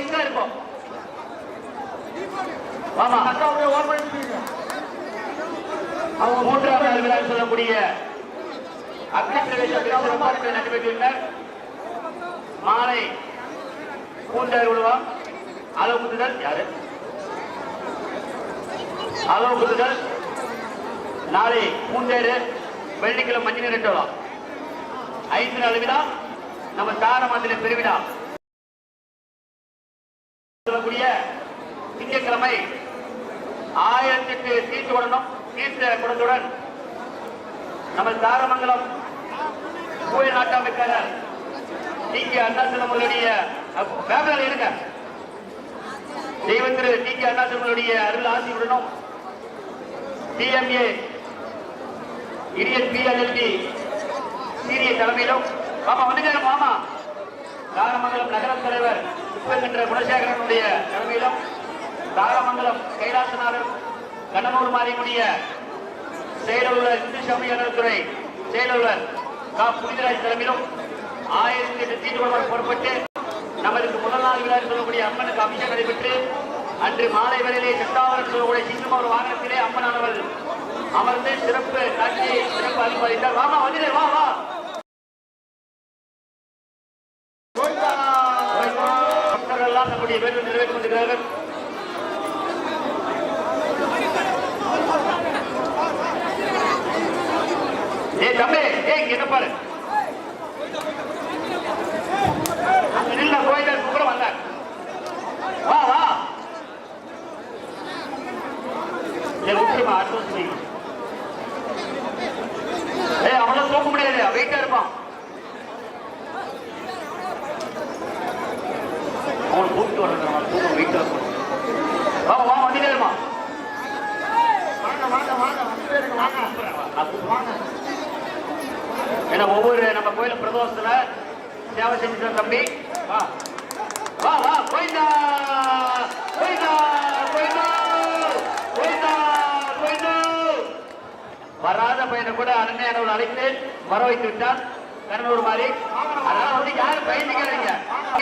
Light இருக்கும். ஆமா அவங்க மூன்றாவது அறிவிழா சொல்லக்கூடிய அக்னி பிரவேச சிறப்பாக நடைபெற்றுள்ளனர் மாலை பூண்டார் விழுவா அளவு குத்துதல் யாரு? அளவு குத்துதல் நாளை பூண்டேரு வெள்ளிக்கிழமை மஞ்சள் நீரட்டு ஐந்து நாள் விழா. நம்ம தாரமந்திர பெருவிழா. சொல்லக்கூடிய திங்கட்கிழமை ஆயிரத்தெட்டு சீட்டு உடனும் தீர்த்த குடத்துடன் நம்ம தாரமங்கலம் கோயில் நாட்டாமைக்காரர் டி. கே. அண்ணாசிரமங்களுடைய பேப்பரில் இருங்க. தெய்வத்திரு டி. கே. அண்ணாசிரமங்களுடைய அருள் ஆசியுடனும் டிஎம்ஏ இரியன் பிஎல்எல்டி சீரிய தலைமையிலும். மாமா வந்துட்டாரு மாமா தாரமங்கலம் நகர தலைவர் உப்பென்கின்ற குணசேகரனுடைய தலைமையிலும் தாரமங்கலம் கைலாசநாதர் கண்ணமூர் மாரியமுடைய செயலாளர் இந்து சமய நலத்துறை செயலாளர் கா. புனிதராஜ் தலைமையிலும் ஆயிரத்தி எட்டு தீட்டுடன் புறப்பட்டு நமது முதல் நாள் விழா சொல்லக்கூடிய அம்மனுக்கு அபிஷேகம் நடைபெற்று அன்று மாலை வேளையிலே சட்டாவரம் சொல்லக்கூடிய சிங்கம் ஒரு வாகனத்திலே அம்மனானவர் அமர்ந்து சிறப்பு காட்சியை சிறப்பு அனுமதித்தார் வாமா வந்துடு வா வா. பக்தர்கள் எல்லாம் நம்முடைய வேண்டு நிறைவேற்றி கொண்டிருக்கிறார்கள் ஏய் தம்பி ஏய் இங்க என்ன பாரு அங்க நில்ல கோயிலுக்கு கூட வந்த வா வா ஏய் முக்கியமா அட்வான்ஸ் நீ ஏய் அவன தூக்க முடியாது வெயிட்டா இருப்பான் அவனை கூப்பிட்டு வரணும் தூக்க வெயிட்டா இருப்பான் வா வா வந்துட்டே இருப்பான் வாங்க வாங்க வாங்க வந்துட்டே இருங்க வாங்க வாங்க ஏன்னா ஒவ்வொரு நம்ம கோயில பிரதோஷத்துல சேவை செஞ்சுட்டு தம்பி. வா. வா வா. போயிட்டா போயிட்டா போயிட்டா போயிட்டா போயிட்டா வராத பையனை கூட அருமையானவர் அழைத்து வர வைத்து விட்டார் கண்ணூர் மாதிரி அதனால வந்து யாரும் பயந்துக்காதீங்க.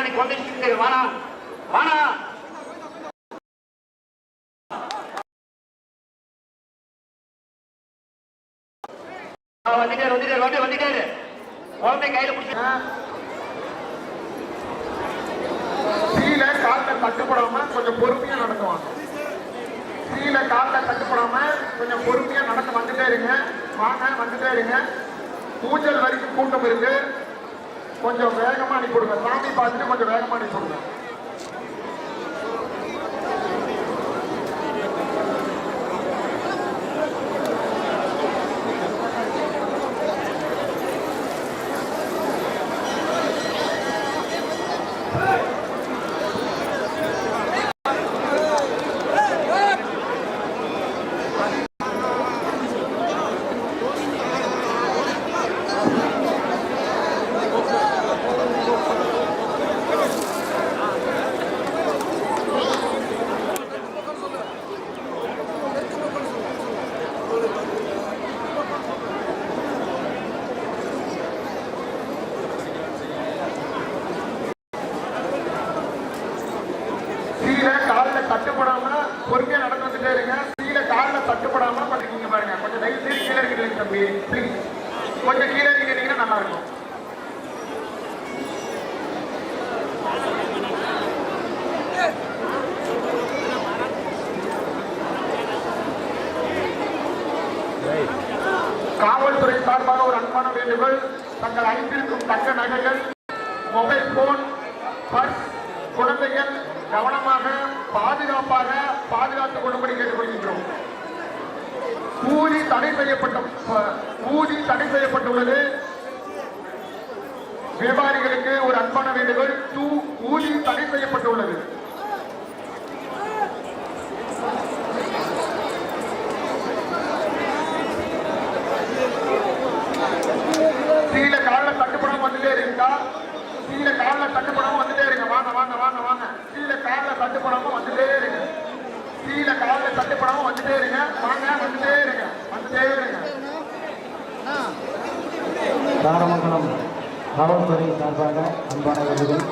நீ கொண்டு வானா வானா வந்துட்டாரு வந்துட்டாரு வந்து வந்துட்டாரு. குழந்தை கையில பிடிச்சி கீழே காட்ட தட்டுப்படாம கொஞ்சம் பொறுமையா நடத்துவாங்க கீழே காட்ட தட்டுப்படாம கொஞ்சம் பொறுமையா நடக்க வந்துட்டே இருங்க. வாங்க வந்துட்டே இருங்க. ஊஞ்சல் வரைக்கும் கூட்டம் இருக்கு. கொஞ்சம் வேகமா அனுப்பி கொடுங்க சாமி பார்த்துட்டு கொஞ்சம் வேகமா அனுப்பி கொடுங்க கீழே காலில் தட்டுப்படாம பொறுமையா நடந்து வந்துட்டே இருங்க கீழே காலில் தட்டுப்படாம பண்ணிக்கிங்க பாருங்க கொஞ்சம் தயவு செய்து கீழே இருக்கிறீங்க தம்பி ப்ளீஸ் கொஞ்சம் கீழே இருக்கிறீங்கன்னா நல்லா இருக்கும் காவல்துறை சார்பாக ஒரு அன்பான வேண்டுகோள் தங்கள் ஐந்திற்கும் தக்க நகைகள் மொபைல் போன் பர்ஸ் குழந்தைகள் கவனமாக பாதுகாப்பாக பாதுகாத்துக் கொள்ளும்படி கேட்டுக்கொள்கின்றோம் ஊதி தடை செய்யப்பட்ட ப- ஊதி தடை செய்யப்பட்டுள்ளது. வியாபாரிகளுக்கு ஒரு அன்பான வேண்டுகோள் தூ ஊதி தடை செய்யப்பட்டுள்ளது கீழே காலில் தட்டுப்படாம வந்துட்டே இருக்கா கீழே காலில் தட்டுப்படாம வந்துட்டே இருங்க வாங்க வாங்க வாங்க வாங்க கீழே காலில் தட்டுப்படாம வந்துட்டே இருங்க கீழே காலில் தட்டுப்படாம வந்துட்டே இருங்க வாங்க வந்துட்டே இருங்க வந்துட்டே இருங்க தாரமங்கலம் காவல்துறை சார்பாக அன்பான விருதுகள்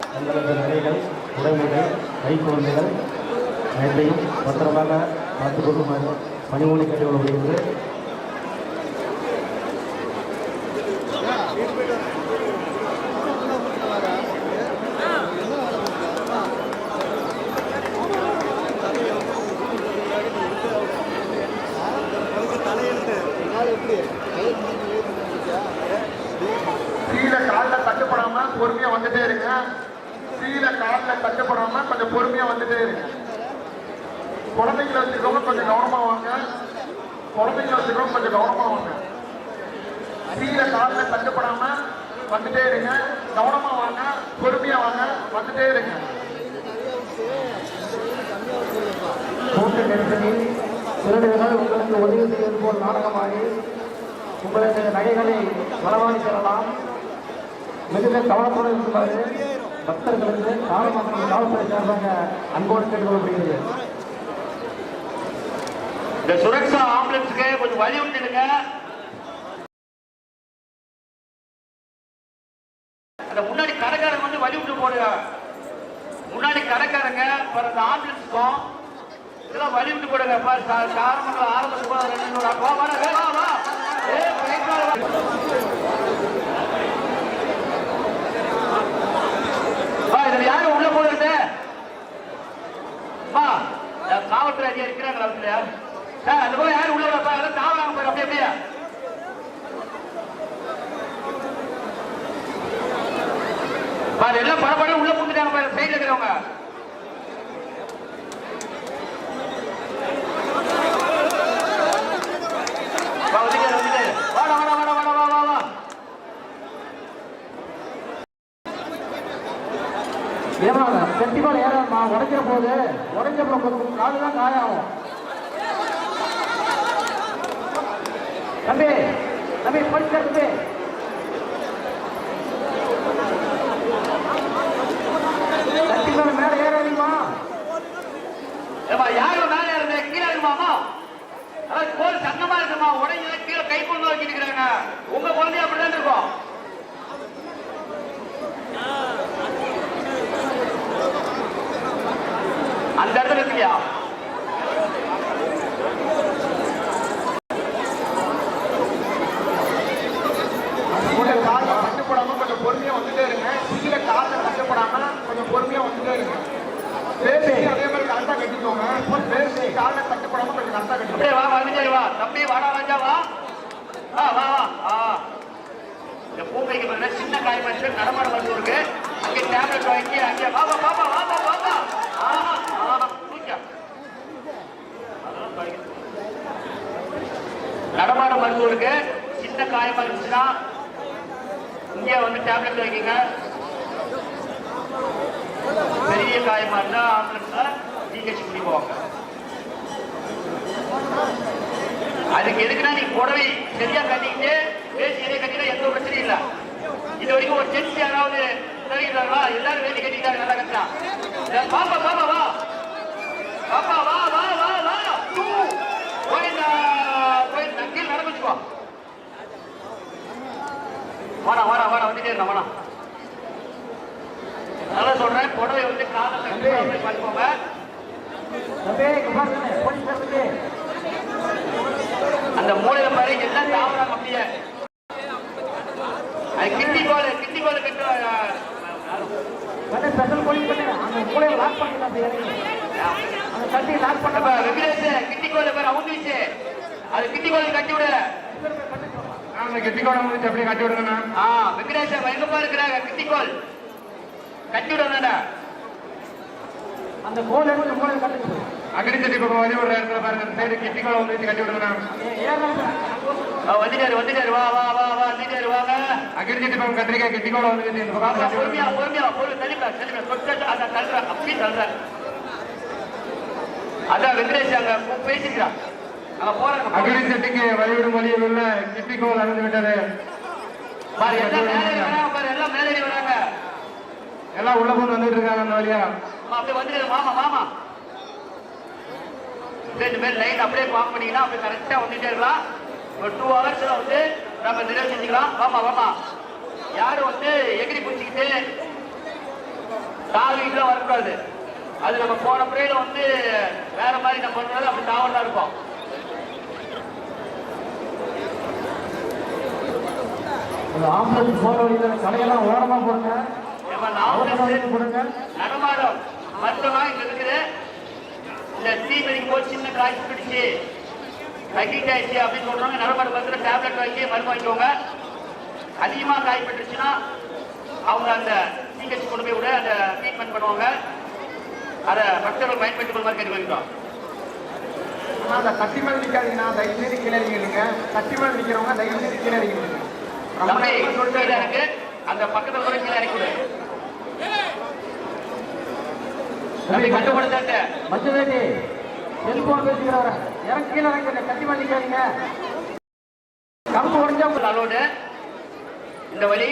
எங்களது நகைகள் உடைமைகள் கைக்குழந்தைகள் அனைத்தையும் பத்திரமாக பார்த்துக் கொள்ளுமாறு பணிமொழி கட்டிகள் முடிகிறது Yeah. கீழே காலில் தட்டுப்படாம பொறுமையா வந்துட்டே இருங்க. கீழே காலில் தட்டுப்படாம கொஞ்சம் பொறுமையா வந்துட்டே இருங்க. குழந்தைங்களை வச்சுக்கிறவங்க கொஞ்சம் கவனமா வாங்க. குழந்தைங்களை வச்சுக்கிறவங்க கொஞ்சம் கவனமா வாங்க. கீழே காலில் தட்டுப்படாம வந்துட்டே இருங்க. கவனமா வாங்க பொறுமையா வாங்க வந்துட்டே இருங்க. கூட்ட நெருக்கடி உங்களுக்கு உதவி செய்வது போல் நாடகமாகி உங்களது நகைகளை களவாடி செல்லலாம். மிகுந்த கவனத்தோடு இருக்குமாறு பக்தர்களுக்கு காலமக்கள் காவல்துறை சார்பாக அன்போடு கேட்டுக்கொள்ளப்படுகிறது. இந்த சுரக்ஷா ஆம்புலன்ஸுக்கு கொஞ்சம் வழி விட்டுடுங்க அந்த முன்னாடி கடைக்காரங்க வந்து வழி விட்டு போடுங்க. முன்னாடி கடைக்காரங்க அப்புறம் அந்த ஆம்புலன்ஸுக்கும் இதெல்லாம் வழி விட்டு போடுங்க பாரு காரணங்கள் ஆரம்ப சுகாதார ஏ யாரும் உள்ள போடுறது? காவல்துறை அதிகாரி இருக்கிறாங்களா சார் அந்த போய் யாரும் உள்ள விடப்பா அதெல்லாம் போய் அப்படியே அப்படியே. எல்லாம் படப்பட உள்ள புந்துட்டாங்க பாரு இருக்கிறவங்க வா வந்துட்டாரு வந்துட்டாரு வாடா வாடா வாடா வாடா வா வா வா ஏமாங்க கண்டிப்பாக உடைக்கிற போது உடைஞ்ச கொஞ்சம் காலு தான் காயாகும். தம்பி தம்பி படிச்ச தம்பி கண்டிப்பாக மேலே ஏறாதீமா ஏமா யாரும் மேல இருந்து கீழே இருக்குமாமா அதாவது கோல் சங்கமா இருக்குமா? உடனே கீழே கை கொண்டு வச்சுட்டு இருக்கிறாங்க. உங்க குழந்தை அப்படிதான் இருக்கும். அந்த இடத்துல இருக்கியா? கீழே கொஞ்சம் பொறுமையா வந்துட்டே இருங்க. கீழே காலில் தட்டுப்படாம கொஞ்சம் பொறுமையா வந்துட்டே இருங்க. பேசி அதே மாதிரி கரெக்டா கட்டிக்கோங்க. பேசி காலில் தட்டுப்படாம கொஞ்சம் கரெக்டா கட்டிக்கோங்க. அப்படியே வா வந்துட்டே வா. தம்பி வாடா ராஜா வா. வா வா ஆ. இந்த பூமைக்கு மேல சின்ன காய் மனுஷன் நடமாட வந்து இருக்கு. அங்கே டேப்லெட் வாங்கி அங்கே வா வா பாப்பா வா வா நடமாட மருத்துவருக்கு சின்ன காயமா இருந்துச்சுன்னா இங்கே வந்து டேப்லெட் வைக்கிங்க. பெரிய காயமா இருந்தா ஆம்புலன்ஸ்ல ஜிஹெச் பண்ணி போவாங்க. அதுக்கு எதுக்குன்னா நீ புடவை சரியா கட்டிக்கிட்டு வேஷ்டி சரியா கட்டினா எந்த பிரச்சனையும் இல்ல. இது வரைக்கும் ஒரு ஜென்ஸ் யாராவது தெரிவிக்கிறாங்களா எல்லாரும் வேட்டி கட்டிக்கிட்டாங்க நல்லா கட்டினா. பாப்பா பாப்பா வா. பாப்பா வா டூ போயிடா போய் நக்கில் நடந்துச்சுக்கோ வாடா வாடா வாடா வந்துட்டே இருந்தா வாடா. நல்லா சொல்றேன் புடவை வந்து போலீஸ் தம்பி அந்த மூலையில பாரு எல்லாம் தாவறாங்க அப்படியே அது கிண்டி கோல் கிண்டி கோல் கட்டு ஸ்பெஷல் பண்ணி. அந்த மூலையை லாக் பண்ணிடலாம் அந்த இறங்கி அந்த தண்ணியை லாக் பண்ண வெங்கடேஷ் கிண்டி கோல் பாரு அவுந்துச்சு அது கிண்டி கோல் கட்டி விடு. கெட்டிக்கோட வந்து அப்படியே கட்டி விடுங்கண்ணா ஆ வெங்கடேஷ் எங்க பாரு இருக்கிறாங்க கிண்டி கோல் கட்டி விடுறா அந்த கோல் எடுத்து செட்டி பக்கம் வழி விடுற இடத்துல பாருங்க அந்த சைடு கெட்டிக்கோட வந்து கட்டி விடுங்கண்ணா வந்துட்டாரு வந்துட்டாரு வா வா வா வா வந்துட்டாரு வாங்க அகடி செட்டி பக்கம் கத்திரிக்காய் கெட்டிக்கோட வந்து இந்த பக்கம் பொறுமையா பொறுமையா பொறு தள்ளிப்பா தள்ளிப்பா தொட்டு அத தள்ளுற அப்படி தள்ளுற அதான் வெங்கடேஷ் அங்க பேசிக்கிறான் அங்க போறாங்க அகடி செட்டிக்கு வழிவிடும் வழியில் உள்ள கெட்டிக்கோல் அகழ்ந்து விட்டது பாரு எல்லாம் மேலே வராங்க பாரு எல்லாம் மேலே வராங்க எல்லாம் உள்ள போய் வந்துட்டு இருக்காங்க அந்த வழியா. அப்படியே வந்துடுது மாமா மாமா. ரெண்டு பேர் லைன் அப்படியே பாக் பண்ணீங்கன்னா அப்படியே கரெக்டா வந்துட்டே இருக்கலாம். ஒரு டூ ஹவர்ஸ்ல வந்து நம்ம நிறைவு செஞ்சுக்கலாம். வாமா வாமா. யாரும் வந்து எகிரி பிடிச்சிக்கிட்டு கால் வீட்டுல வரக்கூடாது. அது நம்ம போன முறையில வந்து வேற மாதிரி நம்ம பண்றது அப்படி தாவல் தான் இருக்கும் அந்த ஆம்புலன்ஸ் போற வழியில கடையெல்லாம் ஓரமா போடுங்க. போடுங்க. நடமாடும். மருத்துவமா இங்க இருக்குது இந்த தீ மெடிக்கும் போது சின்ன காய்ச்சி பிடிச்சு ஆயிடுச்சு அப்படின்னு சொல்றாங்க. நடமாடு பக்கத்துல டேப்லெட் வாங்கி மருந்து வாங்கிக்கோங்க. அதிகமா காய்ப்பட்டுருச்சுன்னா அவங்க அந்த சிகிச்சை கொண்டு போய் விட அந்த ட்ரீட்மெண்ட் பண்ணுவாங்க. அதை பக்தர்கள் பயன்படுத்திக் கொள்ளுமாறு கேட்டுக்கொள்கிறோம் அந்த கட்டி மேல நிக்காதீங்கண்ணா தயவு செய்து கீழே இறங்கிடுங்க கட்டி மேல நிக்கிறவங்க தயவு செய்து கீழே நம்ம சொல்லிட்டே அந்த பக்கத்துல கூட கீழே இறக்கி விடு. தம்பி கட்டுப்படுத்த மச்ச வேட்டி செல்போன் பேசிக்கிறவர இறங்க கீழே இறங்க கட்டி பண்ணிக்காதீங்க கம்பு உடஞ்சா அலோடு இந்த வழி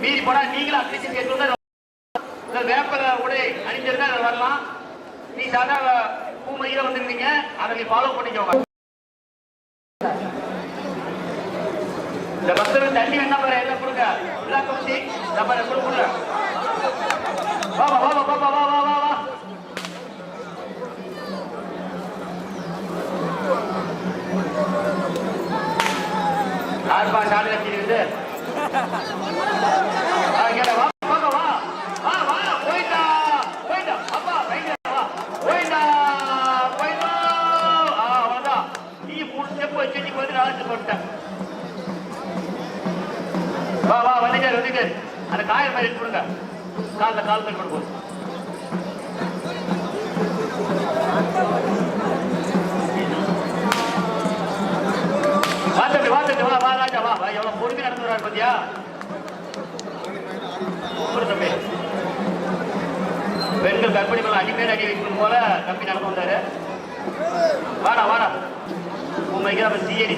மீறி போனா நீங்களும் அட்மிஷன் கேட்டு வேப்பல உடை அணிஞ்சிருந்தா வரலாம். நீ சாதா பூமையில வந்துருந்தீங்க அதை நீ ஃபாலோ பண்ணிக்கோங்க. இந்த பக்தர்கள் தண்ணி என்ன பாரு எல்லாம் கொடுங்க. எல்லாம் கமிச்சி என்ன பாரு வா வா வா வா வா வா வா வா வா. ஆர்பா சாலை வச்சிருக்கு கால்ல கால் தள்ளி கொடுப்போம். வா தம்பி, வா தம்பி, வா, வா, ராஜா, வா, வா. எவ்வளவு பொறுமையா நடந்து வர்றாரு பாத்தியா? சூப்பர் தம்பி. பெண்கள் கர்ப்பிணி மேல அடி மேல அடி வைக்கணும் போல தம்பி நடந்து வந்தாரு வாடா வாடா உண்மைக்கு நம்ம சிஐடி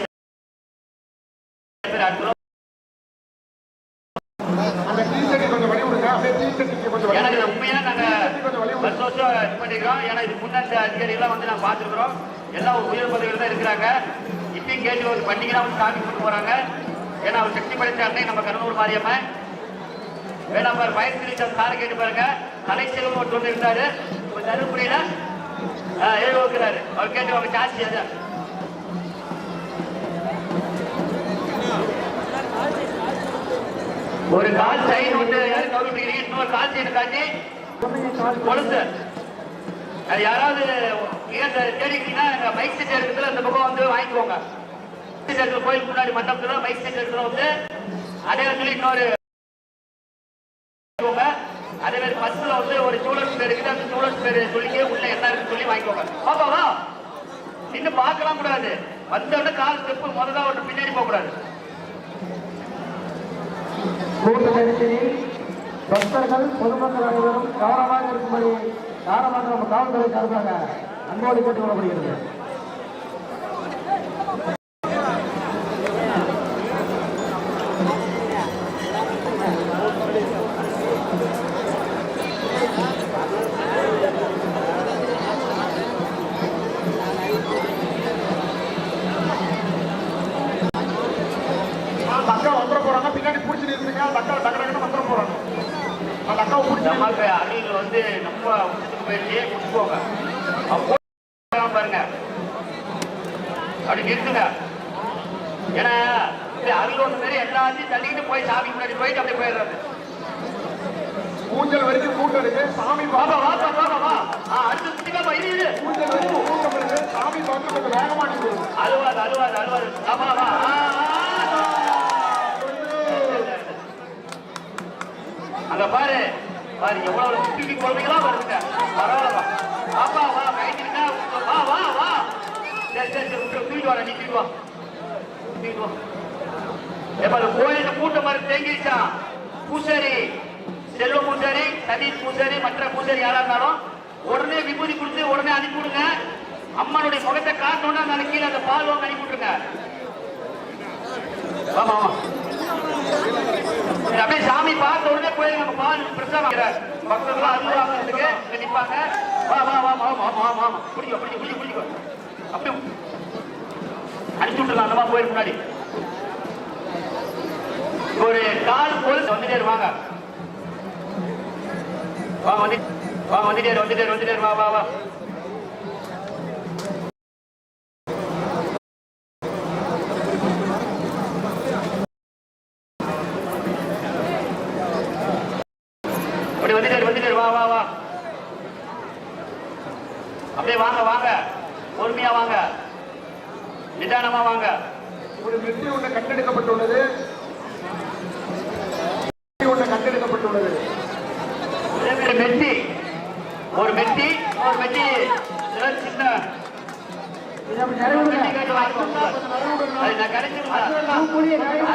எனக்கு விடுங்க. இது உண்மையா நாங்க வருஷம் வருஷம் இது பண்ணிக்கிறோம் ஏன்னா இது முன்னாடி அதிகாரிகள்லாம் வந்து நாங்கள் பார்த்துருக்குறோம். எல்லாம் ஒரு உயர் பதவியில் தான் இருக்கிறாங்க. இப்பயும் கேட்டு ஒரு பண்டிகைலாம் வந்து சாமி கொண்டு போறாங்க. ஏன்னா அவர் சக்தி படைத்த அன்னை நம்ம கருணூர் மாரியம்மன் வேணாம் பாரு பயத்திரி சாரை கேட்டு பாருங்க. கலைச்செல்வம் ஒரு தொண்டு இருந்தாரு ஒரு தருமபுரியில எழுதி வைக்கிறாரு அவர் கேட்டு அவங்க சாட்சி அது ஒரு கால் செயின் வந்து கவுண்டிக்கிறீங்க காட்டி அது யாராவது ஏன் தேடிக்கிட்டீங்கன்னா எங்க மைக் செட் அந்த பக்கம் வந்து வாங்கிக்கோங்க. மைக் செட் கோயிலுக்கு முன்னாடி மண்டபத்துல மைக் செட் வந்து அதே இடத்துல இன்னொரு வாங்கிக்கோங்க. அதே மாதிரி பஸ்ல வந்து ஒரு ஸ்டூடெண்ட்ஸ் பேர் இருக்குது அந்த ஸ்டூடெண்ட்ஸ் பேர் சொல்லிக்க உள்ள என்ன இருக்குன்னு சொல்லி வாங்கிக்கோங்க. பாப்பாவா இன்னும் பார்க்கலாம் கூடாது. வந்தோடனே கால் ஸ்டெப்பு முதல்ல ஒன்று பின்னாடி போக கூடாது கூட்ட நெரிசலில் பக்தர்கள் பொதுமக்கள் அனைவரும் கவனமாக இருக்கும்படி காரணமாக நம்ம காவல்துறை சார்பாக அன்போடு கேட்டுக் கொள்ளப்படுகிறது அந்த வந்துட போறாங்க பின்னாடி பிடிச்சி நிறுத்துங்க அந்த டக்கு அந்த அக்காவை பிடிச்சி நிறுத்துங்க. வந்து ரொம்ப உச்சத்துக்கு போயிடுச்சு முடிச்சுக்கோங்க அப்போ பாருங்க அப்படி நிறுத்துங்க ஏன்னா இது அருள் ஒன்று மாதிரி எல்லாத்தையும் தள்ளிக்கிட்டு போய் சாமி முன்னாடி போயிட்டு அப்படியே போயிடுறாரு ஊஞ்சல் வரைக்கும் கூட்டம் இருக்கு சாமி வாப்பா பாப்பா வாப்பா வாப்பா வா ஆ அடுத்து சுத்திக்காப்பா இது இது ஊஞ்சல் வரைக்கும் கூட்டம் இருக்கு சாமி பார்த்து கொஞ்சம் வேகமா நிற்கும் அழுவாது அழுவாது அழுவாது வாப்பா வா ஆ, ஆ. அங்க பாரு. பாரு எவ்வளவு குட்டி குழந்தைங்களா வருதுங்க. பரவாயில்லப்பா. பாப்பா வா கைட்டிருக்கா வா வா வா. சரி சரி சரி விட்டு தூக்கிட்டு வா நீ தூக்கிட்டு வா. தூக்கிட்டு வா. ஏப்பா அந்த கோயில கூட்டம் மாதிரி தேங்கிடுச்சா பூசாரி செல்வ பூசாரி சதீஷ் பூசாரி மற்ற பூசாரி யாரா இருந்தாலும் உடனே விபூதி கொடுத்து உடனே அனுப்பி விடுங்க. அம்மனுடைய முகத்தை காட்டணும்னா அந்த கீழே அந்த பால் வாங்க அனுப்பி விட்டுருங்க. ஆமா ஆமா மக்கள் அருவாங்க நிற்பாங்க வா வா வா வா வா வா வா. பிடிக்கும் பிடிக்கும் பிடிக்கும் பிடிக்கும் அப்படி அடிச்சு விட்டுலாம் அந்த முன்னாடி. ஒரு கால் போல் வந்துட்டே இருவாங்க வா வந்து வா வந்துட்டே வந்துட்டே வந்துட்டே வா வா வா. பொறுமையா வாங்க நிதானமா வாங்க ஒரு வெற்றி ஒன்று கண்டெடுக்கப்பட்டுள்ளது. வெற்றி ஒன்று கண்டெடுக்கப்பட்டுள்ளது. ஒரு மெட்டி ஒரு மெட்டி ஒரு மெட்டி சின்ன. இதை அப்படி நிறைவு மெட்டி கேட்டு வாங்கிக்கோங்க அது நான் கிடைச்சிருந்தேன் பூக்குழியை நிறைவு